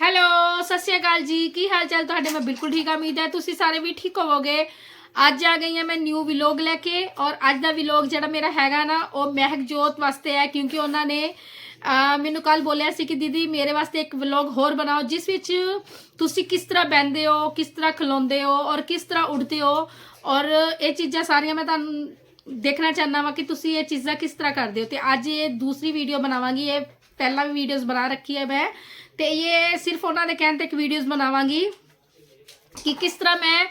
Hello, ਸਤਿ ਸ਼੍ਰੀ ਅਕਾਲ ਜੀ। ਕੀ ਹਾਲ ਚਾਲ ਤੁਹਾਡੇ? ਮੈਂ ਬਿਲਕੁਲ ਠੀਕ ਆ ਉਮੀਦ ਹੈ ਤੁਸੀਂ ਸਾਰੇ ਵੀ ਠੀਕ ਹੋਵੋਗੇ। ਅੱਜ ਆ ਗਈ ਹਾਂ ਮੈਂ ਨਿਊ ਵਲੌਗ ਲੈ ਕੇ ਔਰ ਅੱਜ ਦਾ ਵਲੌਗ ਜਿਹੜਾ ਮੇਰਾ ਹੈਗਾ ਨਾ, ਉਹ ਮਹਿਕ ਜੋਤ ਵਾਸਤੇ ਹੈ, ਕਿਉਂਕਿ ਉਹਨਾਂ ਨੇ ਮੈਨੂੰ ਕੱਲ ਬੋਲਿਆ ਸੀ ਕਿ ਦੀਦੀ ਮੇਰੇ ਵਾਸਤੇ ਇੱਕ ਵਲੌਗ ਹੋਰ ਬਣਾਓ, ਜਿਸ ਵਿੱਚ ਤੁਸੀਂ ਕਿਸ ਤਰ੍ਹਾਂ ਬਹਿੰਦੇ ਹੋ, ਕਿਸ ਤਰ੍ਹਾਂ ਖਲੋਂਦੇ ਹੋ ਔਰ ਕਿਸ ਤਰ੍ਹਾਂ ਉੱਠਦੇ ਹੋ। ਔਰ ਇਹ ਚੀਜ਼ਾਂ ਸਾਰੀਆਂ ਮੈਂ ਤੁਹਾਨੂੰ ਦੇਖਣਾ ਚਾਹੁੰਦਾ ਵਾਂ ਕਿ ਤੁਸੀਂ ਇਹ ਚੀਜ਼ਾਂ ਕਿਸ ਤਰ੍ਹਾਂ ਕਰਦੇ ਹੋ। ਤੇ ਅੱਜ ਇਹ ਦੂਸਰੀ ਵੀਡੀਓ ਬਣਾਵਾਂਗੀ, ਇਹ ਪਹਿਲਾਂ ਵੀ ਵੀਡੀਓਜ਼ ਬਣਾ ਰੱਖੀ ਹੈ ਮੈਂ। ਤੇ ਇਹ ਸਿਰਫ ਉਹਨਾਂ ਦੇ ਕਹਿਣ ਤੇ ਇੱਕ ਵੀਡੀਓਜ਼ ਬਣਾਵਾਂਗੀ ਕਿ ਕਿਸ ਤਰ੍ਹਾਂ ਮੈਂ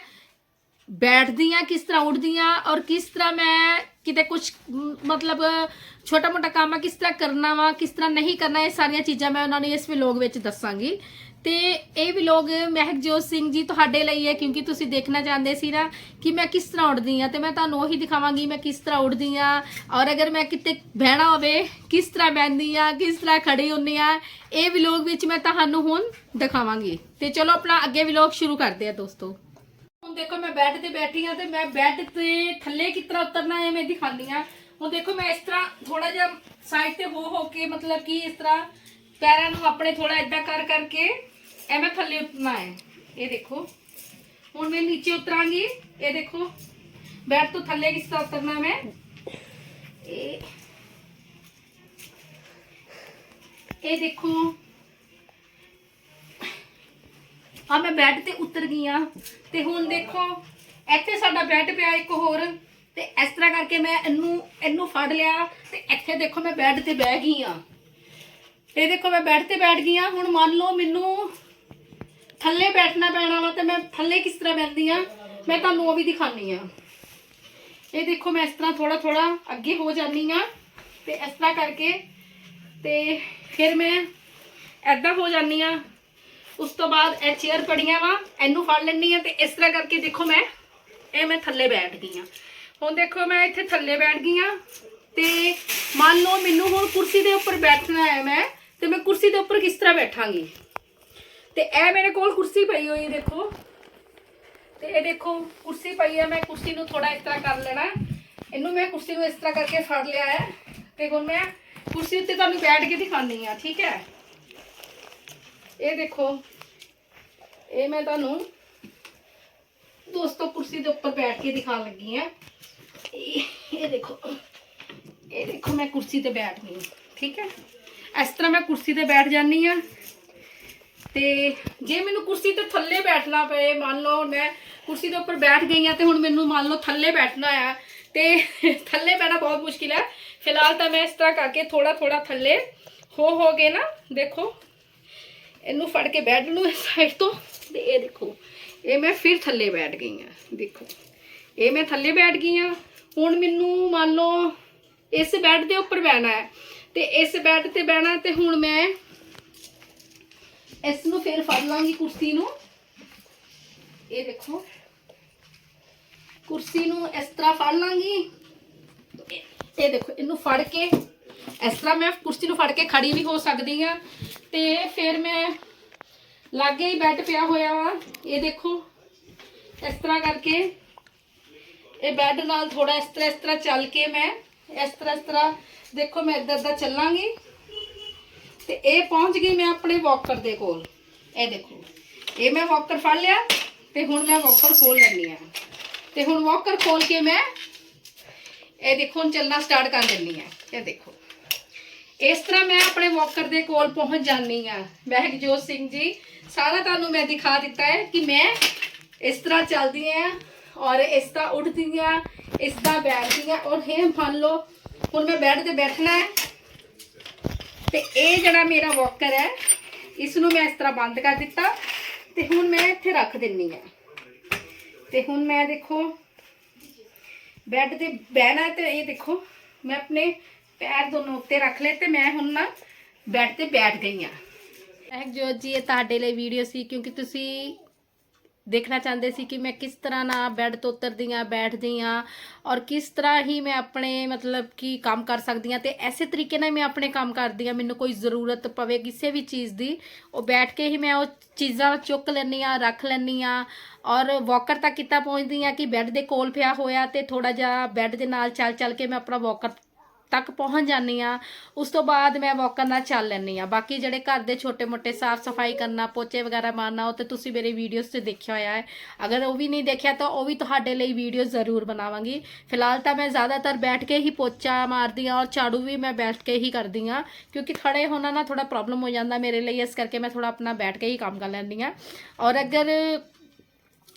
ਬੈਠਦੀ ਆ ਕਿਸ ਤਰ੍ਹਾਂ ਉੱਠਦੀ ਆ ਔਰ ਕਿਸ ਤਰ੍ਹਾਂ ਮੈਂ ਕਿਤੇ ਕੁਝ ਮਤਲਬ ਛੋਟਾ ਮੋਟਾ ਕੰਮ ਆ, ਕਿਸ ਤਰ੍ਹਾਂ ਕਰਨਾ ਵਾ, ਕਿਸ ਤਰ੍ਹਾਂ ਨਹੀਂ ਕਰਨਾ, ਇਹ ਸਾਰੀਆਂ ਚੀਜ਼ਾਂ ਮੈਂ ਉਹਨਾਂ ਨੂੰ ਇਸ ਵਲੌਗ ਵਿੱਚ ਦੱਸਾਂਗੀ। ਤੇ ਇਹ ਵਲੌਗ ਮਹਿਕਜੋਤ ਸਿੰਘ ਜੀ ਤੁਹਾਡੇ ਲਈ ਹੈ, ਕਿਉਂਕਿ ਤੁਸੀਂ ਦੇਖਣਾ ਚਾਹੁੰਦੇ ਸੀ ਨਾ ਕਿ ਮੈਂ ਕਿਸ ਤਰ੍ਹਾਂ ਉੱਠਦੀ ਆ ਤੇ ਮੈਂ ਤੁਹਾਨੂੰ ਉਹੀ ਦਿਖਾਵਾਂਗੀ ਮੈਂ ਕਿਸ ਤਰ੍ਹਾਂ ਉੱਠਦੀ ਆ ਔਰ ਅਗਰ ਮੈਂ ਕਿਤੇ ਬਹਿਣਾ ਹੋਵੇ, ਕਿਸ ਤਰ੍ਹਾਂ ਬਹਿੰਦੀ ਆ ਕਿਸ ਤਰ੍ਹਾਂ ਖੜੀ ਹੁੰਦੀ ਆ ਇਹ ਵਲੌਗ ਵਿੱਚ ਮੈਂ ਤੁਹਾਨੂੰ ਹੁਣ ਦਿਖਾਵਾਂਗੀ। ਤੇ ਚਲੋ ਆਪਣਾ ਅੱਗੇ ਵਲੌਗ ਸ਼ੁਰੂ ਕਰਦੇ ਆ ਦੋਸਤੋ। ਹੁਣ ਦੇਖੋ ਮੈਂ ਬੈੱਡ ਤੇ ਬੈਠੀ ਆ ਤੇ ਮੈਂ ਬੈੱਡ ਤੇ ਥੱਲੇ ਕਿਸ ਤਰ੍ਹਾਂ ਉਤਰਨਾ ਹੈ ਮੈਂ ਦਿਖਾਉਂਦੀ ਆ ਹੁਣ ਦੇਖੋ ਮੈਂ ਇਸ ਤਰ੍ਹਾਂ ਥੋੜਾ ਜਿਹਾ ਸਾਈਡ ਤੇ ਹੋ ਹੋ ਕੇ ਮਤਲਬ ਕਿ ਇਸ ਤਰ੍ਹਾਂ ਪੈਰਾਂ ਨੂੰ ਆਪਣੇ ਥੋੜਾ ਇਦਾਂ ਕਰ ਕਰਕੇ ਐਵੇਂ ਥੱਲੇ ਉਤਰਨਾ ਹੈ। ਇਹ ਦੇਖੋ। ਹੁਣ ਮੈਂ ਨੀਚੇ ਉਤਰਾਂਗੀ। ਇਹ ਦੇਖੋ। ਬੈੱਡ ਤੋਂ ਥੱਲੇ ਕਿਸ ਤਰ੍ਹਾਂ ਉਤਰਨਾ ਮੈਂ? ਇਹ ਇਹ ਦੇਖੋ। ਆ ਮੈਂ ਬੈੱਡ ਤੇ ਉਤਰ ਗਈ ਆ ਤੇ ਹੁਣ ਦੇਖੋ, ਇੱਥੇ ਸਾਡਾ ਬੈੱਡ ਪਿਆ ਇੱਕ ਹੋਰ। ਤੇ ਇਸ ਤਰ੍ਹਾਂ ਕਰਕੇ ਮੈਂ ਇਹਨੂੰ ਇਹਨੂੰ ਫੜ ਲਿਆ। ਤੇ ਇੱਥੇ ਦੇਖੋ ਮੈਂ ਬੈੱਡ ਤੇ ਬਹਿ ਗਈ ਆ ਇਹ ਦੇਖੋ ਮੈਂ ਬੈਠ ਤੇ ਬੈਠ ਗਈ ਆ ਹੁਣ ਮੰਨ ਲਓ ਮੈਨੂੰ ਥੱਲੇ ਬੈਠਣਾ ਪੈਣਾ ਵਾ ਤੇ ਮੈਂ ਥੱਲੇ ਕਿਸ ਤਰ੍ਹਾਂ ਬੈਠਦੀ ਆ ਮੈਂ ਤੁਹਾਨੂੰ ਉਹ ਵੀ ਦਿਖਾਣੀ ਆ ਇਹ ਦੇਖੋ ਮੈਂ ਇਸ ਤਰ੍ਹਾਂ ਥੋੜਾ ਥੋੜਾ ਅੱਗੇ ਹੋ ਜਾਂਦੀ ਆ ਤੇ ਇਸ ਤਰ੍ਹਾਂ ਕਰਕੇ ਤੇ ਫਿਰ ਮੈਂ ਐਦਾਂ ਹੋ ਜਾਂਦੀ ਆ ਉਸ ਤੋਂ ਬਾਅਦ ਇਹ ਚੇਅਰ ਪੜੀਆਂ ਵਾ, ਇਹਨੂੰ ਫੜ ਲੈਣੀ ਆ ਤੇ ਇਸ ਤਰ੍ਹਾਂ ਕਰਕੇ ਦੇਖੋ ਮੈਂ, ਇਹ ਮੈਂ ਥੱਲੇ ਬੈਠ ਗਈ ਆ ਹੁਣ ਦੇਖੋ ਮੈਂ ਇੱਥੇ ਥੱਲੇ ਬੈਠ ਗਈ ਆ ਤੇ ਮੰਨ ਲਓ ਮੈਨੂੰ ਹੁਣ ਕੁਰਸੀ ਦੇ ਉੱਪਰ ਬੈਠਣਾ ਹੈ ਮੈਂ। ਤੇ ਮੈਂ ਕੁਰਸੀ ਦੇ ਉੱਪਰ ਕਿਸ ਤਰ੍ਹਾਂ ਬੈਠਾਂਗੀ? ਤੇ ਇਹ ਮੇਰੇ ਕੋਲ ਕੁਰਸੀ ਪਈ ਹੋਈ ਦੇਖੋ। ਤੇ ਇਹ ਦੇਖੋ, ਕੁਰਸੀ ਪਈ ਹੈ, ਮੈਂ ਕੁਰਸੀ ਨੂੰ ਥੋੜਾ ਇਸ ਤਰ੍ਹਾਂ ਕਰ ਲੈਣਾ। ਇਹਨੂੰ ਮੈਂ ਕੁਰਸੀ ਨੂੰ ਇਸ ਤਰ੍ਹਾਂ ਕਰਕੇ ਫੜ ਲਿਆ ਹੈ। ਤੇ ਹੁਣ ਮੈਂ ਕੁਰਸੀ ਉੱਤੇ ਤੁਹਾਨੂੰ ਬੈਠ ਕੇ ਦਿਖਾਉਂਦੀ ਆ ਠੀਕ ਹੈ? ਇਹ ਦੇਖੋ, ਇਹ ਮੈਂ ਤੁਹਾਨੂੰ ਦੋਸਤੋ ਕੁਰਸੀ ਦੇ ਉੱਪਰ ਬੈਠ ਕੇ ਦਿਖਾਉਣ ਲੱਗੀ ਆ ਇਹ ਇਹ ਦੇਖੋ ਇਹ ਦੇਖੋ, ਮੈਂ ਕੁਰਸੀ ਤੇ ਬੈਠ ਗਈ, ਠੀਕ ਹੈ? ਇਸ ਤਰ੍ਹਾਂ ਮੈਂ ਕੁਰਸੀ ਤੇ ਬੈਠ ਜਾਨੀ ਆ ਤੇ ਜੇ ਮੈਨੂੰ ਕੁਰਸੀ ਤੇ ਥੱਲੇ ਬੈਠਣਾ ਪਏ, ਮੰਨ ਲਓ ਮੈਂ ਕੁਰਸੀ ਦੇ ਉੱਪਰ ਬੈਠ ਗਈ ਆ ਤੇ ਹੁਣ ਮੈਨੂੰ ਮੰਨ ਲਓ ਥੱਲੇ ਬੈਠਣਾ ਆ, ਤੇ ਥੱਲੇ ਬੈਠਣਾ ਬਹੁਤ ਮੁਸ਼ਕਿਲ ਹੈ। ਫਿਲਹਾਲ ਤਾਂ ਮੈਂ ਇਸ ਤਰ੍ਹਾਂ ਕਰਕੇ ਥੋੜਾ ਥੋੜਾ ਥੱਲੇ ਹੋ ਹੋ ਕੇ ਨਾ, ਦੇਖੋ, ਇਹਨੂੰ ਫੜ ਕੇ ਬੈਠ ਨੂੰ ਇਸ ਸਾਈਡ ਤੋਂ। ਤੇ ਇਹ ਦੇਖੋ, ਇਹ ਮੈਂ ਫਿਰ ਥੱਲੇ ਬੈਠ ਗਈ ਆ ਦੇਖੋ। ਇਹ ਮੈਂ ਥੱਲੇ ਬੈਠ ਗਈ ਆ ਹੁਣ ਮੈਨੂੰ ਮੰਨ ਲਓ ਇਸ ਬੈੱਡ ਦੇ ਉੱਪਰ ਬਹਿਣਾ ਹੈ। ਤੇ ਇਸ ਬੈੱਡ ਤੇ ਬਹਿਣਾ ਤੇ ਹੁਣ ਮੈਂ ਇਸ ਨੂੰ ਫਿਰ ਫੜ ਲਾਂਗੀ ਕੁਰਸੀ ਨੂੰ। ਇਹ ਦੇਖੋ। ਕੁਰਸੀ ਨੂੰ ਇਸ ਤਰ੍ਹਾਂ ਫੜ ਲਾਂਗੀ। ਇਹ ਇਹ ਦੇਖੋ, ਇਹਨੂੰ ਫੜ ਕੇ ਇਸ ਤਰ੍ਹਾਂ ਮੈਂ ਕੁਰਸੀ ਨੂੰ ਫੜ ਕੇ ਖੜੀ ਵੀ ਹੋ ਸਕਦੀ ਆ ਤੇ ਫਿਰ ਮੈਂ ਲਾਗੇ ਹੀ ਬੈੱਡ ਪਿਆ ਹੋਇਆ ਵਾ। ਇਹ ਦੇਖੋ, ਇਸ ਤਰ੍ਹਾਂ ਕਰਕੇ ਇਹ ਬੈੱਡ ਨਾਲ ਥੋੜਾ ਇਸ ਤਰ੍ਹਾਂ ਇਸ ਤਰ੍ਹਾਂ ਚੱਲ ਕੇ ਮੈਂ ਇਸ ਤਰ੍ਹਾਂ ਇਸ ਤਰ੍ਹਾਂ। ਦੇਖੋ, ਮੈਂ ਇੱਧਰ ਦਾ ਚੱਲਾਂਗੀ। ਤੇ ਇਹ ਪਹੁੰਚ ਗਈ ਮੈਂ ਆਪਣੇ ਵਾਕਰ ਦੇ ਕੋਲ। ਇਹ ਦੇਖੋ, ਇਹ ਮੈਂ ਵਾਕਰ ਫੜ ਲਿਆ ਤੇ ਹੁਣ ਮੈਂ ਵਾਕਰ ਖੋਲ ਲੈਣੀ ਆ ਤੇ ਹੁਣ ਵਾਕਰ ਖੋਲ ਕੇ ਮੈਂ ਇਹ ਦੇਖੋ, ਹੁਣ ਚੱਲਣਾ ਸਟਾਰਟ ਕਰ ਦਿੰਨੀ ਆ ਇਹ ਦੇਖੋ। ਇਸ ਤਰ੍ਹਾਂ ਮੈਂ ਆਪਣੇ ਵਾਕਰ ਦੇ ਕੋਲ ਪਹੁੰਚ ਜਾਨੀ ਆ ਮਹਿਕਜੋਤ ਸਿੰਘ ਜੀ, ਸਾਰਾ ਤੁਹਾਨੂੰ ਮੈਂ ਦਿਖਾ ਦਿੱਤਾ ਹੈ ਕਿ ਮੈਂ ਇਸ ਤਰ੍ਹਾਂ ਚੱਲਦੀ ਆ ਔਰ ਇਸ ਤਰ੍ਹਾਂ ਉੱਠਦੀ ਆ ਇਸ ਤਰ੍ਹਾਂ ਬੈਠਦੀ ਆ ਔਰ ਇਹ ਮੰਨ ਲਓ, ਹੁਣ ਮੈਂ ਬੈੱਡ ਤੇ ਬੈਠਣਾ ਹੈ। ਤੇ ਇਹ ਜਿਹੜਾ ਮੇਰਾ ਵਾਕਰ ਹੈ ਇਸ ਨੂੰ ਮੈਂ ਇਸ ਤਰ੍ਹਾਂ ਬੰਦ ਕਰ ਦਿੱਤਾ ਤੇ ਹੁਣ ਮੈਂ ਇੱਥੇ ਰੱਖ ਦਿੰਨੀ ਆ। ਤੇ ਹੁਣ ਮੈਂ ਦੇਖੋ, ਬੈੱਡ ਤੇ ਬਹਿਣਾ ਹੈ ਤੇ ਇਹ ਦੇਖੋ, ਮੈਂ ਆਪਣੇ ਪੈਰ ਦੋਨੋਂ ਉੱਤੇ ਰੱਖ ਲਏ ਤੇ ਮੈਂ ਹੁਣ ਨਾ ਬੈੱਡ ਤੇ ਬੈਠ ਗਈ ਆ। ਜੋ ਜੀ, ਇਹ ਤੁਹਾਡੇ ਲਈ ਵੀਡੀਓ ਸੀ ਕਿਉਂਕਿ ਤੁਸੀਂ ਦੇਖਣਾ ਚਾਹੁੰਦੇ ਸੀ ਕਿ ਮੈਂ ਕਿਸ ਤਰ੍ਹਾਂ ਨਾਲ ਬੈੱਡ ਤੋਂ ਉਤਰਦੀ ਆ ਬੈਠਦੀ ਆ ਔਰ ਕਿਸ ਤਰ੍ਹਾਂ ਹੀ ਮੈਂ ਆਪਣੇ ਮਤਲਬ ਕਿ ਕੰਮ ਕਰ ਸਕਦੀ ਆ ਤੇ ਐਸੇ ਤਰੀਕੇ ਨਾਲ ਮੈਂ ਆਪਣੇ ਕੰਮ ਕਰਦੀ ਆ ਮੈਨੂੰ ਕੋਈ ਜ਼ਰੂਰਤ ਪਵੇ ਕਿਸੇ ਵੀ ਚੀਜ਼ ਦੀ, ਉਹ ਬੈਠ ਕੇ ਹੀ ਮੈਂ ਉਹ ਚੀਜ਼ਾਂ ਚੁੱਕ ਲੈਂਦੀ ਆ ਰੱਖ ਲੈਂਦੀ ਆ ਔਰ ਵਾਕਰ ਤੱਕ ਕਿੱਤਾ ਪਹੁੰਚਦੀ ਆ ਕਿ ਬੈੱਡ ਦੇ ਕੋਲ ਪਿਆ ਹੋਇਆ ਤੇ ਥੋੜਾ ਜਿਹਾ ਬੈੱਡ ਦੇ ਨਾਲ ਚੱਲ ਚੱਲ ਕੇ ਮੈਂ ਆਪਣਾ ਵਾਕਰ ਤੱਕ ਪਹੁੰਚ ਜਾਂਦੀ ਆ ਉਸ ਤੋਂ ਬਾਅਦ ਮੈਂ ਵਾਕ ਕਰਨਾ ਚੱਲ ਲੈਂਦੀ ਆ ਬਾਕੀ ਜਿਹੜੇ ਘਰ ਦੇ ਛੋਟੇ-ਮੋਟੇ ਸਾਫ਼ ਸਫ਼ਾਈ ਕਰਨਾ, ਪੋਚੇ ਵਗੈਰਾ ਮਾਰਨਾ, ਉਹ ਤੇ ਤੁਸੀਂ ਮੇਰੇ ਵੀਡੀਓਜ਼ ਤੇ ਦੇਖਿਆ ਹੋਇਆ ਹੈ। ਅਗਰ ਉਹ ਵੀ ਨਹੀਂ ਦੇਖਿਆ ਤਾਂ ਉਹ ਵੀ ਤੁਹਾਡੇ ਲਈ ਵੀਡੀਓ ਜ਼ਰੂਰ ਬਣਾਵਾਂਗੀ। ਫਿਲਹਾਲ ਤਾਂ ਮੈਂ ਜ਼ਿਆਦਾਤਰ ਬੈਠ ਕੇ ਹੀ ਪੋਚਾ ਮਾਰਦੀ ਆ ਔਰ ਝਾੜੂ ਵੀ ਮੈਂ ਬੈਠ ਕੇ ਹੀ ਕਰਦੀ ਆ ਕਿਉਂਕਿ ਖੜੇ ਹੋਣਾ ਨਾ ਥੋੜਾ ਪ੍ਰੋਬਲਮ ਹੋ ਜਾਂਦਾ ਮੇਰੇ ਲਈ, ਇਸ ਕਰਕੇ ਮੈਂ ਥੋੜਾ ਆਪਣਾ ਬੈਠ ਕੇ ਹੀ ਕੰਮ ਕਰ ਲੈਂਦੀ ਆ ਔਰ ਅਗਰ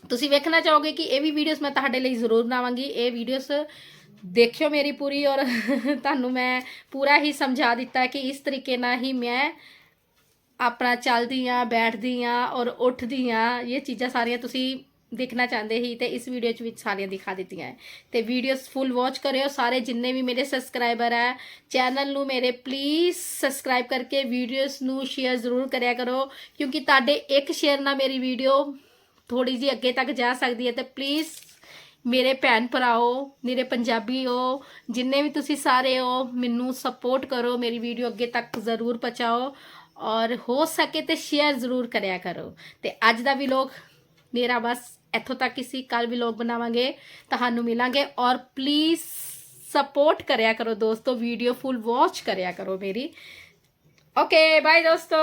ਤੁਸੀਂ ਵੇਖਣਾ ਚਾਹੋਗੇ ਕਿ ਇਹ ਵੀ ਵੀਡੀਓਜ਼ ਮੈਂ ਤੁਹਾਡੇ ਲਈ ਜ਼ਰੂਰ ਬਣਾਵਾਂਗੀ। ਇਹ ਵੀਡੀਓਜ਼ ਦੇਖਿਓ ਮੇਰੀ ਪੂਰੀ ਔਰ ਤੁਹਾਨੂੰ ਮੈਂ ਪੂਰਾ ਹੀ ਸਮਝਾ ਦਿੱਤਾ ਕਿ ਇਸ ਤਰੀਕੇ ਨਾਲ ਹੀ ਮੈਂ ਆਪਣਾ ਚੱਲਦੀ ਆ ਬੈਠਦੀ ਆ ਔਰ ਉੱਠਦੀ ਆ ਇਹ ਚੀਜ਼ਾਂ ਸਾਰੀਆਂ ਤੁਸੀਂ ਦੇਖਣਾ ਚਾਹੁੰਦੇ ਹੀ ਤੇ ਇਸ ਵੀਡੀਓ ਚ ਵਿੱਚ ਸਾਰੀਆਂ ਦਿਖਾ ਦਿੱਤੀਆਂ ਹੈ। ਤੇ ਵੀਡੀਓਜ਼ ਫੁੱਲ ਵਾਚ ਕਰਿਓ। ਸਾਰੇ ਜਿੰਨੇ ਵੀ ਮੇਰੇ ਸਬਸਕ੍ਰਾਈਬਰ ਹੈ ਚੈਨਲ ਨੂੰ ਮੇਰੇ ਪਲੀਜ਼ ਸਬਸਕ੍ਰਾਈਬ ਕਰਕੇ ਵੀਡੀਓਜ਼ ਨੂੰ ਸ਼ੇਅਰ ਜ਼ਰੂਰ ਕਰਿਆ ਕਰੋ। ਕਿਉਂਕਿ ਤੁਹਾਡੇ ਇੱਕ ਸ਼ੇਅਰ ਨਾਲ ਮੇਰੀ ਵੀਡੀਓ ਥੋੜੀ ਜਿਹੀ ਅੱਗੇ ਤੱਕ ਜਾ ਸਕਦੀ ਹੈ ਤੇ ਪਲੀਜ਼ ਮੇਰੇ ਭੈਣ ਭਰਾਓ, ਮੇਰੇ ਪੰਜਾਬੀ ਹੋ, ਜਿੰਨੇ ਵੀ ਤੁਸੀਂ ਸਾਰੇ ਹੋ, ਮੈਨੂੰ ਸਪੋਰਟ ਕਰੋ, ਮੇਰੀ ਵੀਡੀਓ ਅੱਗੇ ਤੱਕ ਜ਼ਰੂਰ ਪਹੁੰਚਾਓ ਔਰ ਹੋ ਸਕੇ ਤੇ ਸ਼ੇਅਰ ਜ਼ਰੂਰ ਕਰਿਆ ਕਰੋ। ਤੇ ਅੱਜ ਦਾ ਵਲੌਗ ਮੇਰਾ ਬਸ ਇੱਥੋਂ ਤੱਕ ਹੀ ਸੀ। ਕੱਲ ਵਲੌਗ ਬਣਾਵਾਂਗੇ, ਤੁਹਾਨੂੰ ਮਿਲਾਂਗੇ ਔਰ ਪਲੀਜ਼ ਸਪੋਰਟ ਕਰਿਆ ਕਰੋ ਦੋਸਤੋ ਵੀਡੀਓ ਫੁੱਲ ਵਾਚ ਕਰਿਆ ਕਰੋ ਮੇਰੀ। ਓਕੇ ਬਾਏ ਦੋਸਤੋ।